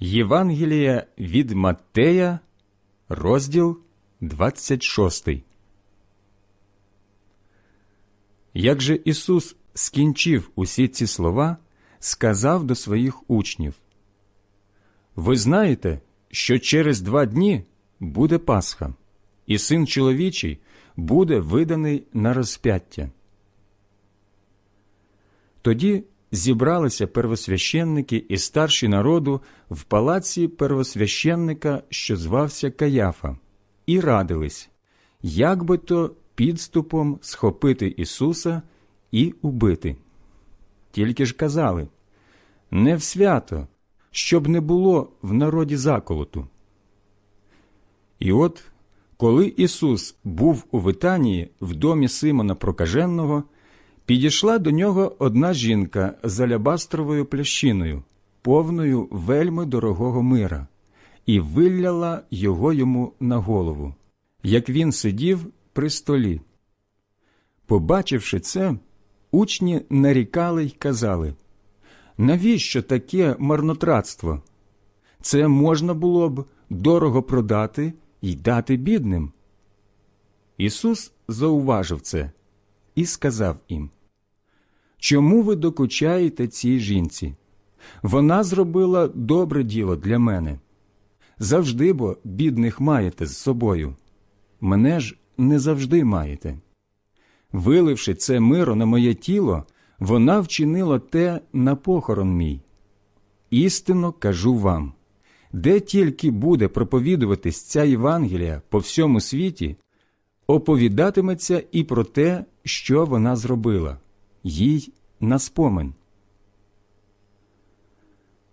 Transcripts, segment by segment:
Євангелія від Маттея, розділ 26. Як же Ісус скінчив усі ці слова, сказав до своїх учнів: Ви знаєте, що через два дні буде Пасха, і син чоловічий буде виданий на розп'яття. Тоді зібралися первосвященники і старші народу в палаці первосвященника, що звався Каяфа, і радились, як би то підступом схопити Ісуса і убити. Тільки ж казали не в свято, щоб не було в народі заколоту. І от, коли Ісус був у Витанії в домі Симона Прокаженого, Підійшла до нього одна жінка з алябастровою плящиною, повною вельми дорогого мира, і вилляла його йому на голову, як він сидів при столі. Побачивши це, учні нарікали й казали навіщо таке марнотратство? Це можна було б дорого продати й дати бідним. Ісус зауважив це і сказав їм Чому ви докучаєте цій жінці? Вона зробила добре діло для мене. Завжди бо бідних маєте з собою. Мене ж не завжди маєте. Виливши це миро на моє тіло, вона вчинила те на похорон мій. Істинно кажу вам де тільки буде проповідуватись ця Євангелія по всьому світі, оповідатиметься і про те, що вона зробила їй на спомин.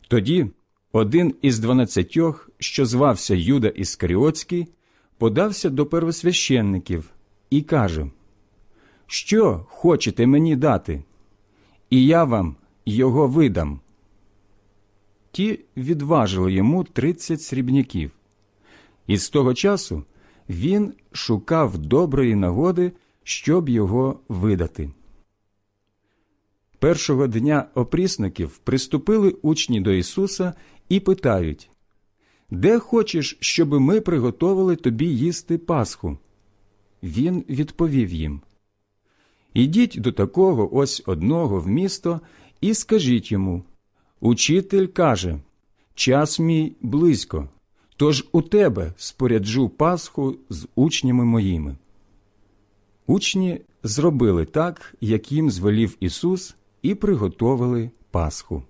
Тоді один із дванадцятьох, що звався Юда Іскаріотський, подався до первосвященників і каже Що хочете мені дати? І я вам його видам. Ті відважили йому тридцять срібняків. І з того часу він шукав доброї нагоди, щоб його видати. Першого дня опрісників приступили учні до Ісуса і питають Де хочеш, щоб ми приготовили тобі їсти Пасху? Він відповів їм Ідіть до такого ось одного в місто і скажіть йому Учитель каже Час мій близько, тож у тебе споряджу Пасху з учнями моїми. Учні зробили так, як їм звелів Ісус і приготовили Пасху.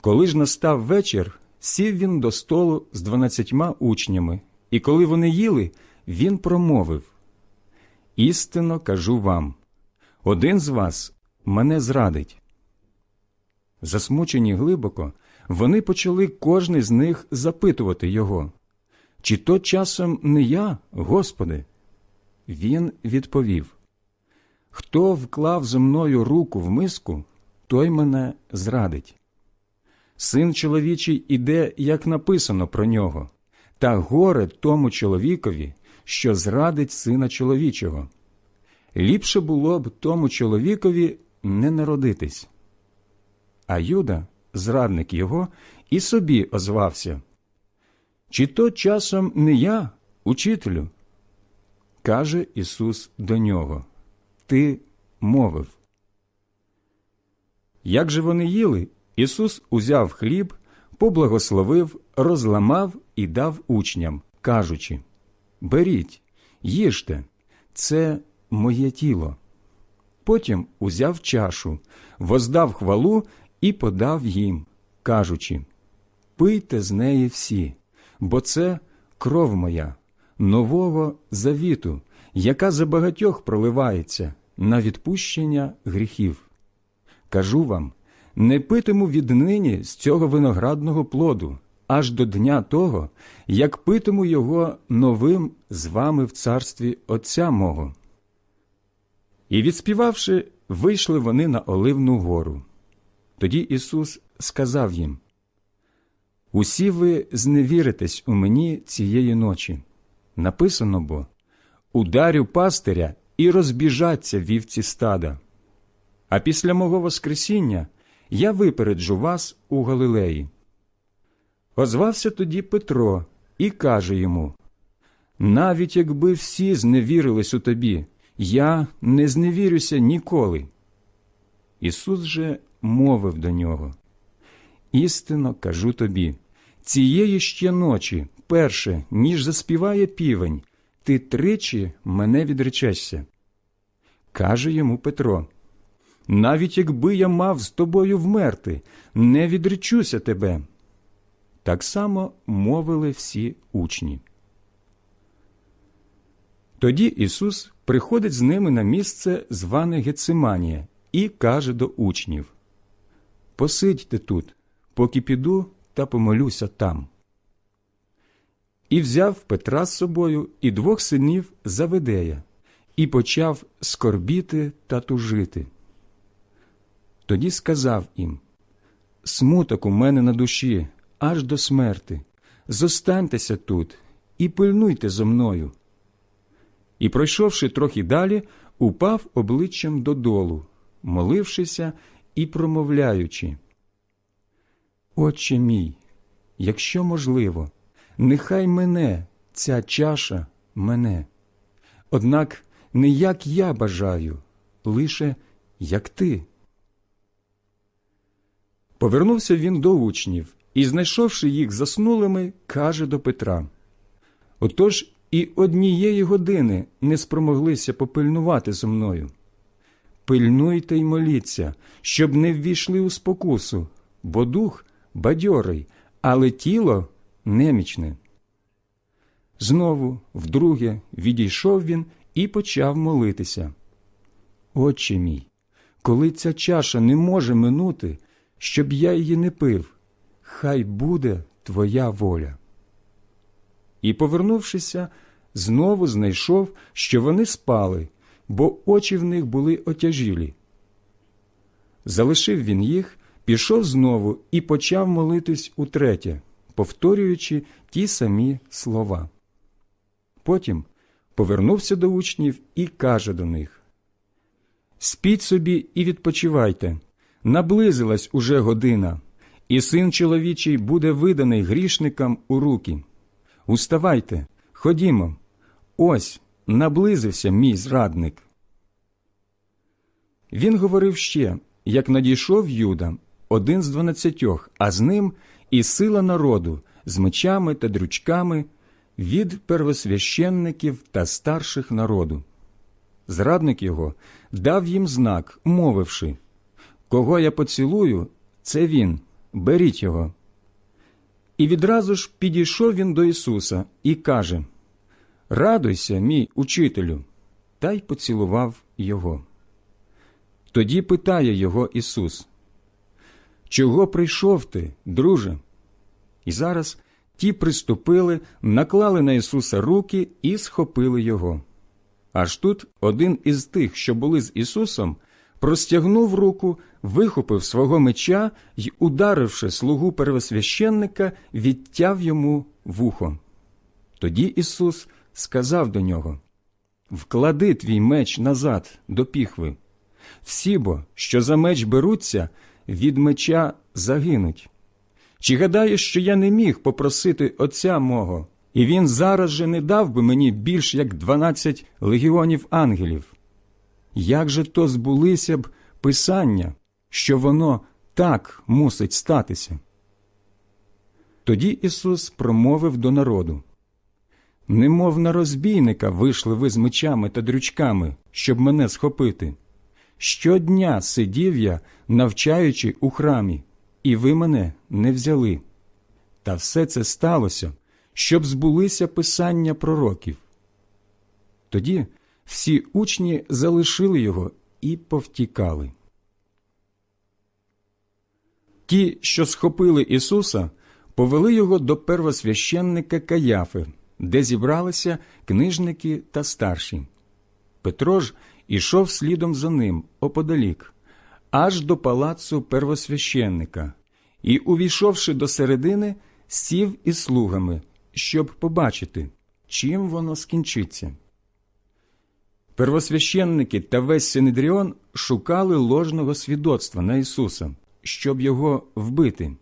Коли ж настав вечір, сів він до столу з дванадцятьма учнями, і коли вони їли, він промовив Істинно кажу вам один з вас мене зрадить. Засмучені глибоко, вони почали кожний з них запитувати його, чи то часом не я, Господи? Він відповів Хто вклав зі мною руку в миску, той мене зрадить. Син чоловічий іде, як написано про нього, та горе тому чоловікові, що зрадить сина чоловічого. Ліпше було б тому чоловікові не народитись. А Юда, зрадник його, і собі озвався. Чи то часом не я, учителю? Каже Ісус до нього ти мовив. Як же вони їли, Ісус узяв хліб, поблагословив, розламав і дав учням, кажучи Беріть, їжте, це моє тіло. Потім узяв чашу, воздав хвалу і подав їм, кажучи Пийте з неї всі, бо це кров моя, нового завіту, яка за багатьох проливається на відпущення гріхів. Кажу вам не питиму віднині з цього виноградного плоду, аж до дня того, як питиму його новим з вами в царстві Отця мого. І відспівавши, вийшли вони на Оливну гору. Тоді Ісус сказав їм Усі ви зневіритесь у мені цієї ночі. Написано бо ударю пастиря і розбіжаться вівці стада. А після мого Воскресіння я випереджу вас у Галилеї. Озвався тоді Петро і каже йому навіть якби всі зневірились у тобі, я не зневірюся ніколи. Ісус же мовив до нього Істинно кажу тобі, цієї ще ночі, перше, ніж заспіває півень, ти тричі мене відречешся. Каже йому Петро навіть якби я мав з тобою вмерти, не відречуся тебе. Так само мовили всі учні. Тоді Ісус приходить з ними на місце, зване Гециманія, і каже до учнів Посидьте тут, поки піду та помолюся там. І взяв Петра з собою і двох синів Заведея, і почав скорбіти та тужити. Тоді сказав їм Смуток у мене на душі, аж до смерти. Зостаньтеся тут і пильнуйте зо мною. І, пройшовши трохи далі, упав обличчям додолу, молившися і промовляючи. Отче мій, якщо можливо, нехай мене ця чаша мене. Однак не як я бажаю, лише як ти. Повернувся він до учнів і, знайшовши їх заснулими, каже до Петра Отож і однієї години не спромоглися попильнувати зо мною. Пильнуйте й моліться, щоб не ввійшли у спокусу, бо дух бадьорий, але тіло немічне. Знову, вдруге, відійшов він і почав молитися. Отче мій, коли ця чаша не може минути, щоб я її не пив, хай буде твоя воля. І, повернувшися, знову знайшов, що вони спали, бо очі в них були отяжілі. Залишив він їх, пішов знову і почав молитись утретє, повторюючи ті самі слова. Потім повернувся до учнів і каже до них Спіть собі і відпочивайте, наблизилась уже година, і син чоловічий буде виданий грішникам у руки. Уставайте, ходімо, ось наблизився мій зрадник. Він говорив ще, як надійшов Юда, один з дванадцятьох, а з ним і сила народу з мечами та дрючками від первосвященників та старших народу. Зрадник його дав їм знак, мовивши Кого я поцілую, це він, беріть його. І відразу ж підійшов він до Ісуса і каже Радуйся, мій учителю, та й поцілував його. Тоді питає його Ісус, Чого прийшов ти, друже? І зараз ті приступили, наклали на Ісуса руки і схопили його. Аж тут один із тих, що були з Ісусом, простягнув руку, вихопив свого меча й, ударивши слугу первосвященника, відтяв йому вухо. Тоді Ісус сказав до нього Вклади твій меч назад до піхви. Всі бо, що за меч беруться, від меча загинуть. Чи гадаєш, що я не міг попросити Отця мого, і він зараз же не дав би мені більш як дванадцять легіонів ангелів? Як же то збулися б писання, що воно так мусить статися? Тоді Ісус промовив до народу Немов на розбійника вийшли ви з мечами та дрючками, щоб мене схопити. Щодня сидів я, навчаючи у храмі, і ви мене не взяли. Та все це сталося, щоб збулися писання пророків. Тоді всі учні залишили його і повтікали. Ті, що схопили Ісуса, повели його до первосвященника Каяфи, де зібралися книжники та старші. Петро ж ішов слідом за ним оподалік, аж до палацу первосвященника, і, увійшовши до середини, сів із слугами, щоб побачити, чим воно скінчиться. Первосвященники та весь Синедріон шукали ложного свідоцтва на Ісуса, щоб його вбити,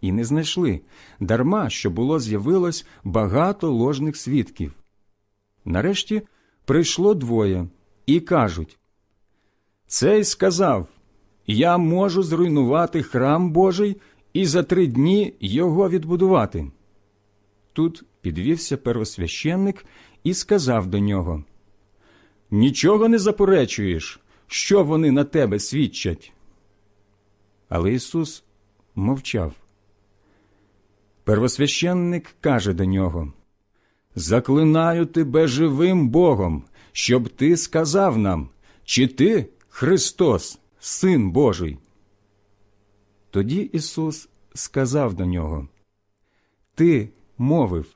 і не знайшли, дарма що було з'явилось багато ложних свідків. Нарешті прийшло двоє і кажуть Цей сказав Я можу зруйнувати храм Божий і за три дні його відбудувати. Тут підвівся первосвященник і сказав до нього Нічого не заперечуєш, що вони на тебе свідчать. Але Ісус мовчав. Первосвященник каже до нього Заклинаю тебе живим Богом, щоб ти сказав нам, чи ти Христос, Син Божий. Тоді Ісус сказав до нього Ти мовив,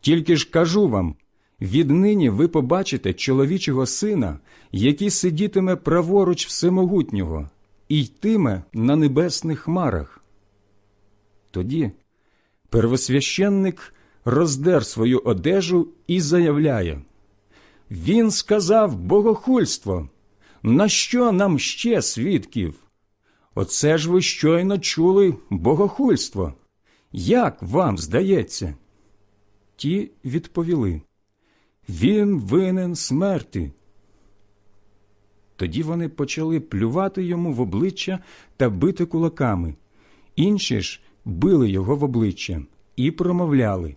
тільки ж кажу вам, віднині ви побачите чоловічого сина, який сидітиме праворуч всемогутнього і йтиме на небесних хмарах. Тоді первосвященник роздер свою одежу і заявляє Він сказав богохульство. На що нам ще свідків? Оце ж ви щойно чули богохульство. Як вам здається? Ті відповіли Він винен смерти. Тоді вони почали плювати йому в обличчя та бити кулаками. Інші ж били його в обличчя і промовляли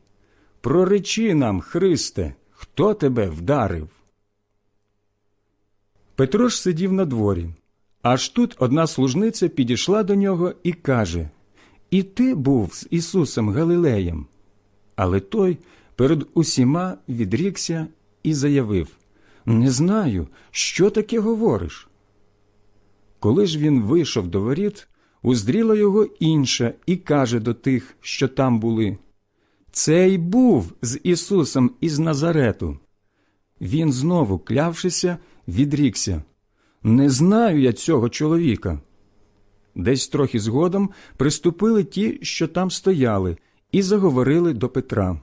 Проречи нам, Христе, хто тебе вдарив? Петро ж сидів на дворі. Аж тут одна служниця підійшла до нього і каже І ти був з Ісусом Галилеєм. Але той перед усіма відрікся і заявив Не знаю, що таке говориш. Коли ж він вийшов до воріт, уздріла його інша і каже до тих, що там були Цей був з Ісусом із Назарету. Він знову, клявшися, відрікся Не знаю я цього чоловіка. Десь трохи згодом приступили ті, що там стояли, і заговорили до Петра.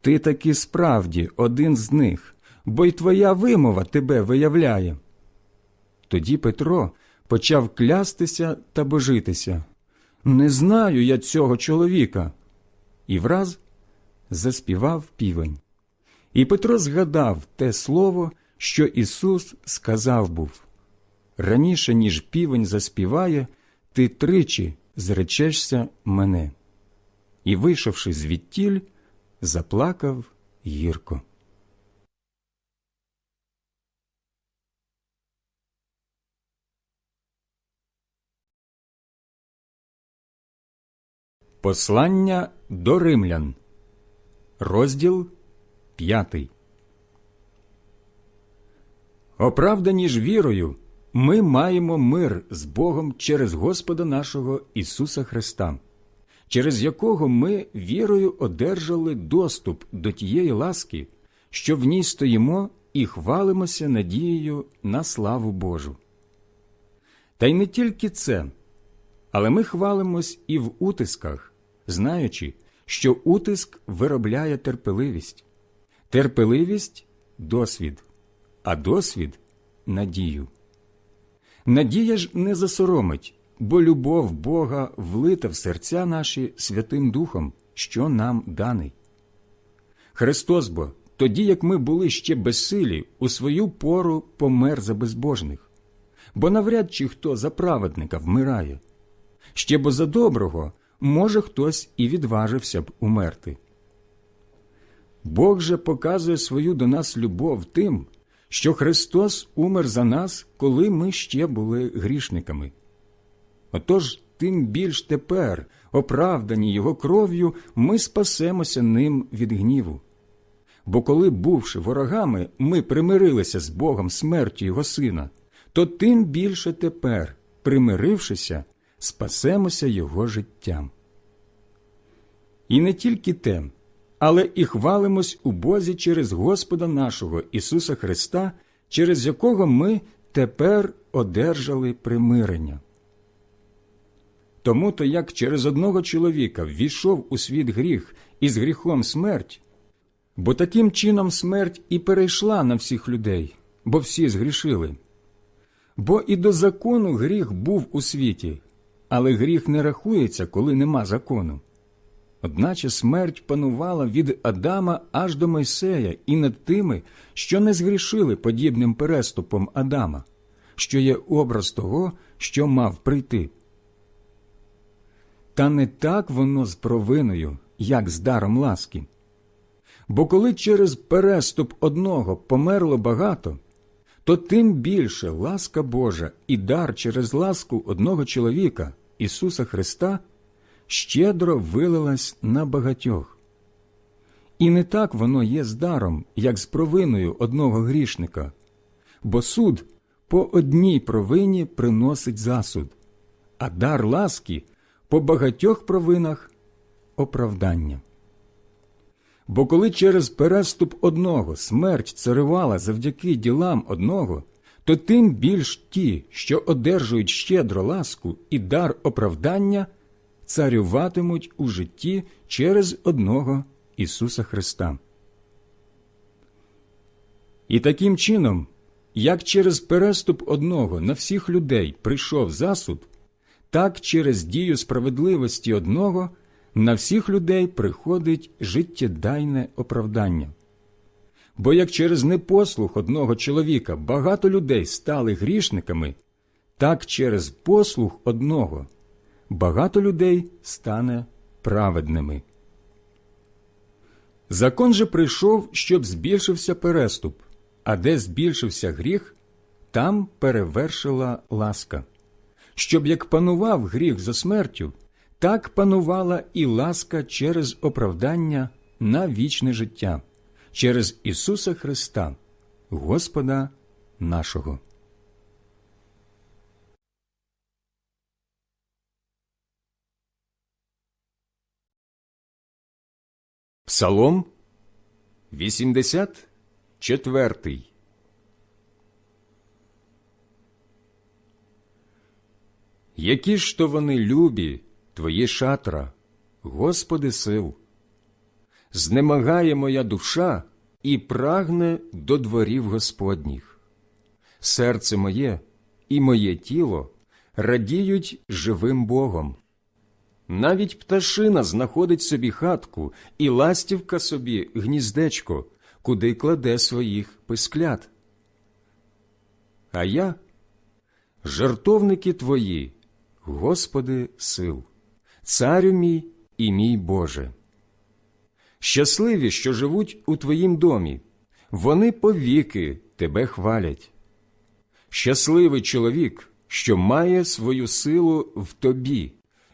Ти таки справді один з них, бо й твоя вимова тебе виявляє. Тоді Петро почав клястися та божитися. Не знаю я цього чоловіка. І враз заспівав півень. І Петро згадав те слово, що Ісус сказав був раніше, ніж півень заспіває, ти тричі зречешся мене. І, вийшовши звідтіль, заплакав гірко. Послання до римлян, розділ п'ятий. Оправдані ж вірою, ми маємо мир з Богом через Господа нашого Ісуса Христа, через якого ми вірою одержали доступ до тієї ласки, що в ній стоїмо і хвалимося надією на славу Божу. Та й не тільки це, але ми хвалимось і в утисках, знаючи, що утиск виробляє терпеливість, терпеливість досвід, а досвід надію. Надія ж не засоромить, бо любов Бога влита в серця наші Святим Духом, що нам даний. Христос бо, тоді як ми були ще безсилі, у свою пору помер за безбожних, бо навряд чи хто за праведника вмирає, ще бо за доброго може хтось і відважився б умерти. Бог же показує свою до нас любов тим, що Христос умер за нас, коли ми ще були грішниками. Отож, тим більш тепер, оправдані Його кров'ю, ми спасемося ним від гніву. Бо коли, бувши ворогами, ми примирилися з Богом смертю Його Сина, то тим більше тепер, примирившися, спасемося Його життям. І не тільки те, але і хвалимось у Бозі через Господа нашого Ісуса Христа, через якого ми тепер одержали примирення. Тому то як через одного чоловіка ввійшов у світ гріх і з гріхом смерть, бо таким чином смерть і перейшла на всіх людей, бо всі згрішили. Бо і до закону гріх був у світі, але гріх не рахується, коли нема закону. Одначе смерть панувала від Адама аж до Мойсея і над тими, що не згрішили подібним переступом Адама, що є образ того, що мав прийти. Та не так воно з провиною, як з даром ласки. Бо коли через переступ одного померло багато, то тим більше ласка Божа і дар через ласку одного чоловіка, Ісуса Христа, щедро вилилась на багатьох. І не так воно є з даром, як з провиною одного грішника, бо суд по одній провині приносить засуд, а дар ласки по багатьох провинах оправдання. Бо коли через переступ одного смерть царювала завдяки ділам одного, то тим більш ті, що одержують щедро ласку і дар оправдання, царюватимуть у житті через одного Ісуса Христа. І таким чином, як через переступ одного на всіх людей прийшов засуд, так через дію справедливості одного на всіх людей приходить життєдайне оправдання. Бо як через непослух одного чоловіка багато людей стали грішниками, так через послух одного багато людей стане праведними. Закон же прийшов, щоб збільшився переступ, а де збільшився гріх, там перевершила ласка, щоб як панував гріх за смертю, так панувала і ласка через оправдання на вічне життя, через Ісуса Христа, Господа нашого. Псалом 84 Які ж то вони любі, твої шатра, Господи сил. Знемагає моя душа і прагне до дворів Господніх. Серце моє і моє тіло радіють живим Богом. Навіть пташина знаходить собі хатку і ластівка собі гніздечко, куди кладе своїх писклят. А я жертовники твої, Господи сил, царю мій і мій Боже. Щасливі, що живуть у Твоїм домі, вони повіки Тебе хвалять. Щасливий чоловік, що має свою силу в тобі,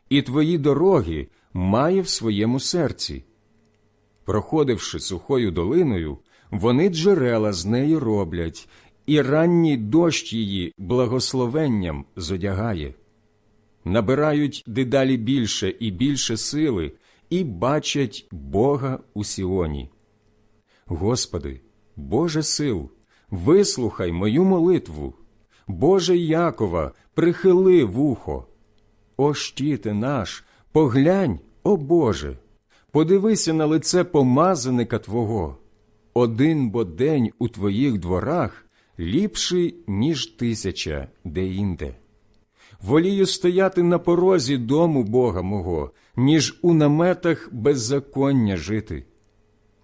і твої дороги має в своєму серці. Проходивши сухою долиною, вони джерела з неї роблять, і ранній дощ її благословенням зодягає. Набирають дедалі більше і більше сили і бачать Бога у Сіоні. Господи, Боже сил, вислухай мою молитву, Боже Якова, прихили вухо. О щите наш, поглянь, о Боже, подивися на лице помазаника Твого. Один бо день у Твоїх дворах ліпший, ніж тисяча деінде. Волію стояти на порозі дому Бога мого, ніж у наметах беззаконня жити.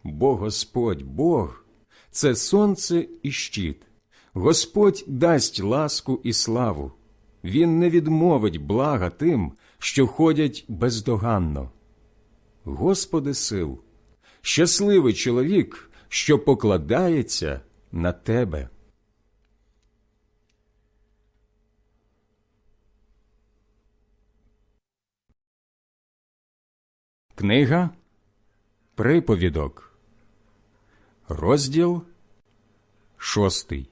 Бо Господь Бог це сонце і щит, Господь дасть ласку і славу. Він не відмовить блага тим, що ходять бездоганно. Господи сил, щасливий чоловік, що покладається на Тебе. Книга Приповідок, розділ шостий.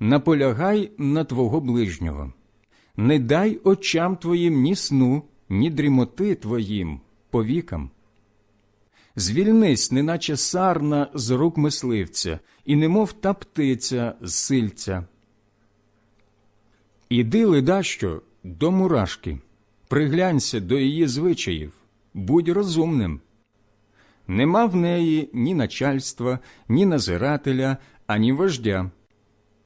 наполягай на твого ближнього, не дай очам твоїм ні сну, ні дрімоти твоїм повікам. Звільнись, неначе сарна з рук мисливця, і немов та птиця з сильця. Іди ледащо до мурашки, приглянься до її звичаїв, будь розумним. Нема в неї ні начальства, ні назирателя, ані вождя.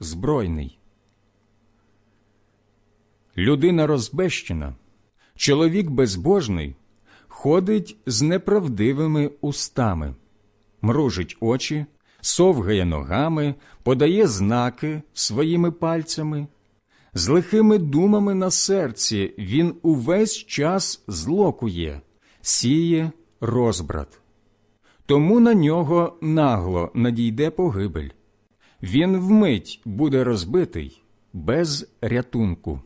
збройний. Людина розбещена, чоловік безбожний ходить з неправдивими устами, мружить очі, совгає ногами, подає знаки своїми пальцями. З лихими думами на серці він увесь час злокує, сіє розбрат. Тому на нього нагло надійде погибель. Він вмить буде розбитий без рятунку.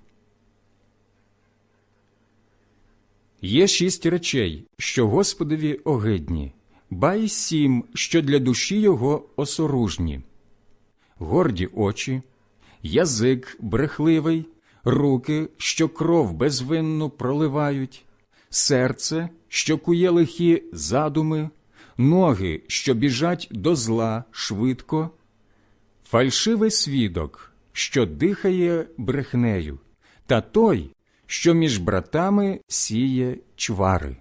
Є шість речей, що Господові огидні, ба й сім, що для душі його осоружні горді очі, язик брехливий, руки, що кров безвинну проливають, серце, що кує лихі задуми, ноги, що біжать до зла швидко, фальшивий свідок, що дихає брехнею, та той, що між братами сіє чвари.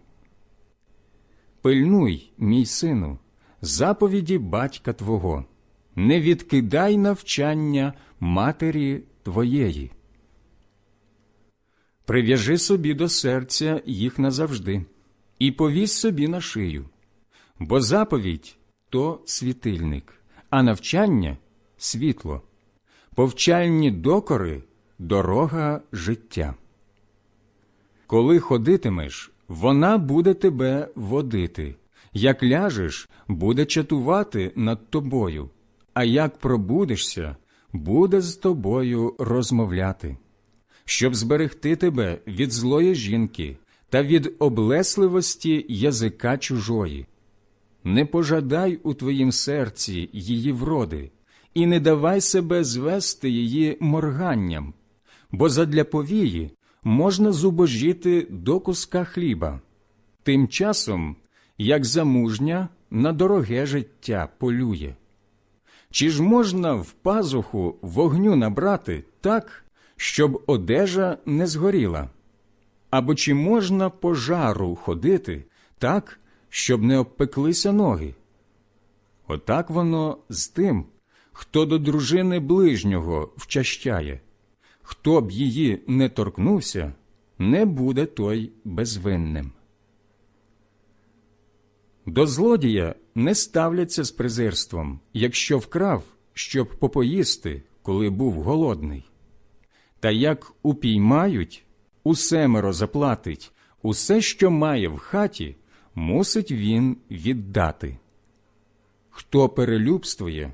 Пильнуй, мій сину, заповіді батька твого, не відкидай навчання матері твоєї. Прив'яжи собі до серця їх назавжди, і повісь собі на шию, бо заповідь то світильник, а навчання світло, повчальні докори дорога життя. Коли ходитимеш, вона буде тебе водити, як ляжеш, буде чатувати над тобою, а як пробудешся, буде з тобою розмовляти, щоб зберегти тебе від злої жінки та від облесливості язика чужої. Не пожадай у твоїм серці її вроди, і не давай себе звести її морганням, бо задля повії можна зубожіти до куска хліба, тим часом, як замужня на дороге життя полює. Чи ж можна в пазуху вогню набрати так, щоб одежа не згоріла? Або чи можна по жару ходити так, щоб не обпеклися ноги? Отак воно з тим, хто до дружини ближнього вчащає. Хто б її не торкнувся, не буде той безвинним. До злодія не ставляться з презирством, якщо вкрав, щоб попоїсти, коли був голодний. Та як упіймають, усемеро заплатить, усе, що має в хаті, мусить він віддати. Хто перелюбствує,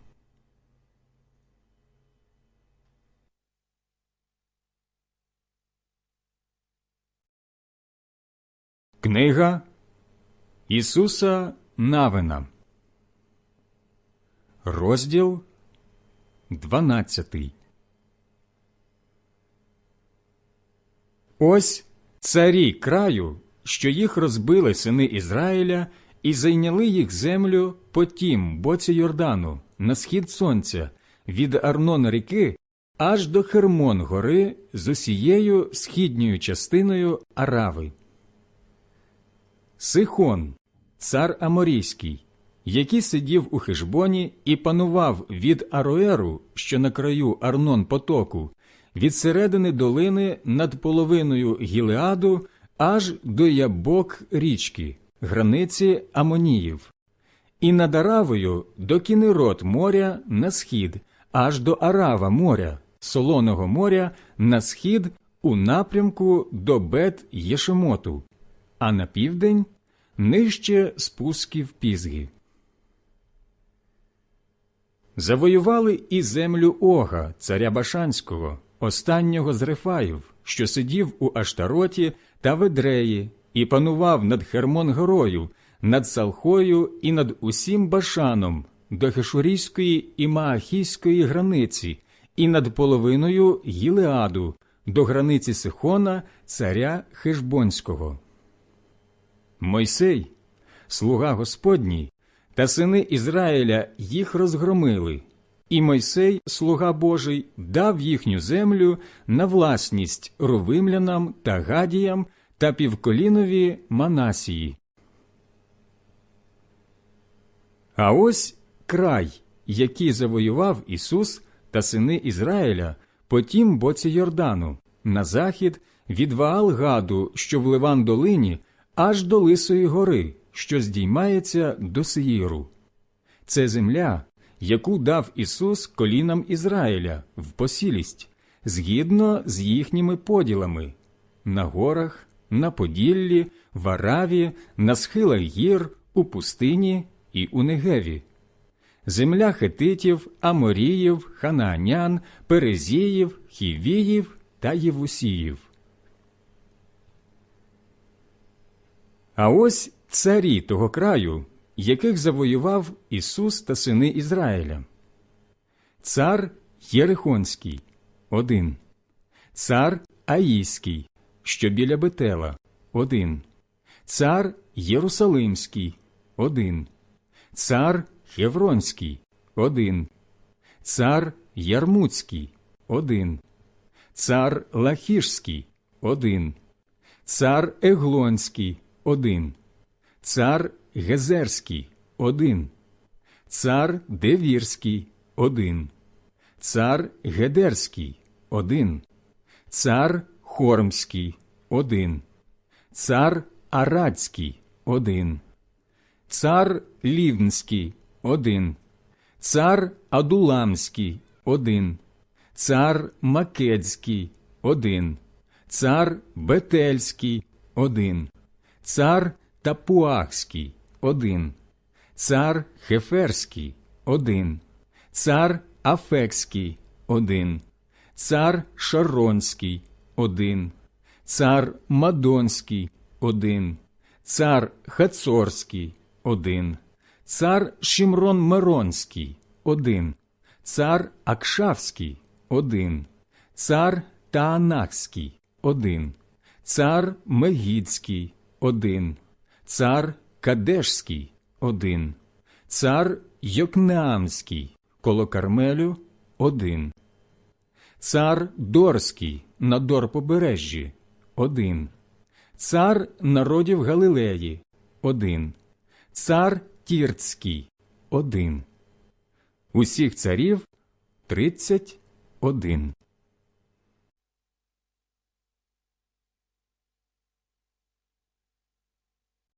Книга Ісуса Навина, розділ 12 Ось царі краю, що їх розбили сини Ізраїля, і зайняли їх землю по тім боці Йордану, на схід сонця, від Арнон ріки аж до Хермон гори з усією східньою частиною Арави. Сихон, цар Аморійський, який сидів у Хижбоні і панував від Ароеру, що на краю Арнон потоку, від середини долини над половиною Гілеаду аж до Ябок річки, границі Амоніїв, і над Аравою до Кінерот моря на схід, аж до Арава моря, Солоного моря на схід у напрямку до Бет Єшемоту, а на південь нижче спусків Пізги. Завоювали і землю Ога, царя Башанського, останнього з Рефаїв, що сидів у Аштароті та Ведреї, і панував над Хермон-горою, над Салхою і над усім Башаном, до Хешурійської і Маахійської границі, і над половиною Гілеаду, до границі Сихона, царя Хешбонського. Мойсей, слуга Господній, та сини Ізраїля їх розгромили, і Мойсей, слуга Божий, дав їхню землю на власність ровимлянам та гадіям та півколінові Манасії. А ось край, який завоював Ісус та сини Ізраїля по тім боці Йордану, на захід від Ваал-Гаду, що в Ливан долині, аж до Лисої гори, що здіймається до Сеїру. Це земля, яку дав Ісус колінам Ізраїля в посілість, згідно з їхніми поділами на горах, на Поділлі, в Араві, на схилах гір, у пустині і у Негеві. Земля хетитів, аморіїв, ханаанян, перезіїв, хівіїв та євусіїв. А ось царі того краю, яких завоював Ісус та сини Ізраїля. Цар Єрихонський – один. Цар Аїський, що біля Бетела – один. Цар Єрусалимський – один. Цар Хевронський – один. Цар Ярмуцький – один. Цар Лахішський – один. Цар Еглонський – один. Цар Гезерський – один. Цар Девірський – один. Цар Гедерський – один. Цар Хормський – один. Цар Арадський – один. Цар Лівнський – один. Цар Адуламський – один. Цар Македський – один. Цар Бетельський – один. Цар Тапуахський – один. Цар Хеферський – один. Цар Афекський – один. Цар Шаронський – один. Цар Мадонський – один. Цар Хацорський – один. Цар Шимрон Меронський – один. Цар Акшавський – один. Цар Таанахський – один. Цар Мегідський – один. Цар Кадешський – один. Цар Йокнеамський коло Кармелю – один. Цар Дорський на Дорпобережжі – один. Цар народів Галилеї – один. Цар Тірцький – один. Усіх царів – тридцять один.